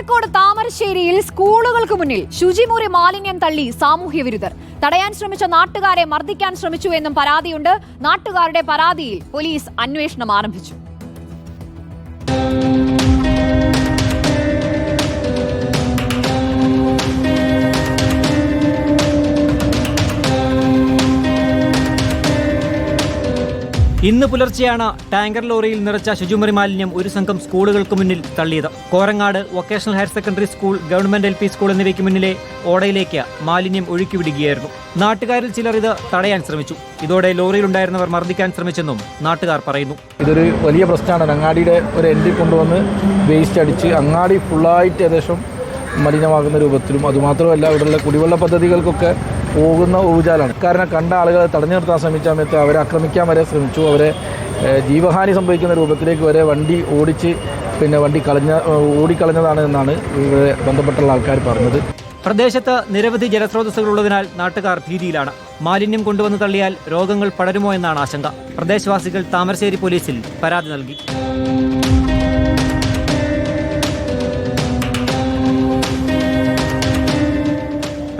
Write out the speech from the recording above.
കോഴിക്കോട് താമരശ്ശേരിയിൽ സ്കൂളുകൾക്ക് മുന്നിൽ ശുചിമുറി മാലിന്യം തള്ളി സാമൂഹ്യ വിരുദ്ധർ. തടയാൻ ശ്രമിച്ച നാട്ടുകാരെ മർദ്ദിക്കാൻ ശ്രമിച്ചു എന്നും പരാതിയുണ്ട്. നാട്ടുകാരുടെ പരാതിയിൽ പോലീസ് അന്വേഷണം ആരംഭിച്ചു. ഇന്ന് പുലർച്ചെയാണ് ടാങ്കർ ലോറിയിൽ നിറച്ച ശുചിമുറി മാലിന്യം ഒരു സംഘം സ്കൂളുകൾക്ക് മുന്നിൽ തള്ളിയത്. Korangad vocational higher secondary school government L school എന്നിവയ്ക്ക് മുന്നിലെ ഓടയിലേക്ക് മാലിന്യം ഒഴുക്കിവിടുകയായിരുന്നു. നാട്ടുകാരിൽ ചിലർ ഇത് തടയാൻ ശ്രമിച്ചു. ഇതോടെ ലോറിയിലുണ്ടായിരുന്നവർ മർദ്ദിക്കാൻ ശ്രമിച്ചെന്നും നാട്ടുകാർ പറയുന്നു. ഇതൊരു വലിയ പ്രശ്നമാണ്. അങ്ങാടിയുടെ ഒരു എൻഡിൽ കൊണ്ടുവന്ന് വേസ്റ്റ് അടിച്ച് അങ്ങാടി ഫുള്ളായിട്ട് ഏകദേശം മലിനമാകുന്ന രൂപത്തിലും അതുമാത്രമല്ല ഇവിടെയുള്ള കുടിവെള്ള പദ്ധതികൾക്കൊക്കെ പോകുന്ന ഊജാലാണ് കാരണം കണ്ട ആളുകളെ തടഞ്ഞു നിർത്താൻ ശ്രമിച്ച സമയത്ത് അവരെ ആക്രമിക്കാൻ വരെ ശ്രമിച്ചു. അവരെ ജീവഹാനി സംഭവിക്കുന്ന രൂപത്തിലേക്ക് വരെ വണ്ടി ഓടിച്ച് പിന്നെ വണ്ടി കളഞ്ഞ ഓടിക്കളഞ്ഞതാണ് എന്നാണ് ഇവിടെ ബന്ധപ്പെട്ടുള്ള ആൾക്കാർ പറഞ്ഞത്. പ്രദേശത്ത് നിരവധി ജലസ്രോതസ്സുകൾ ഉള്ളതിനാൽ നാട്ടുകാർ ഭീതിയിലാണ്. മാലിന്യം കൊണ്ടുവന്ന് തള്ളിയാൽ രോഗങ്ങൾ പടരുമോ എന്നാണ് ആശങ്ക. പ്രദേശവാസികൾ താമരശ്ശേരി പോലീസിൽ പരാതി നൽകി.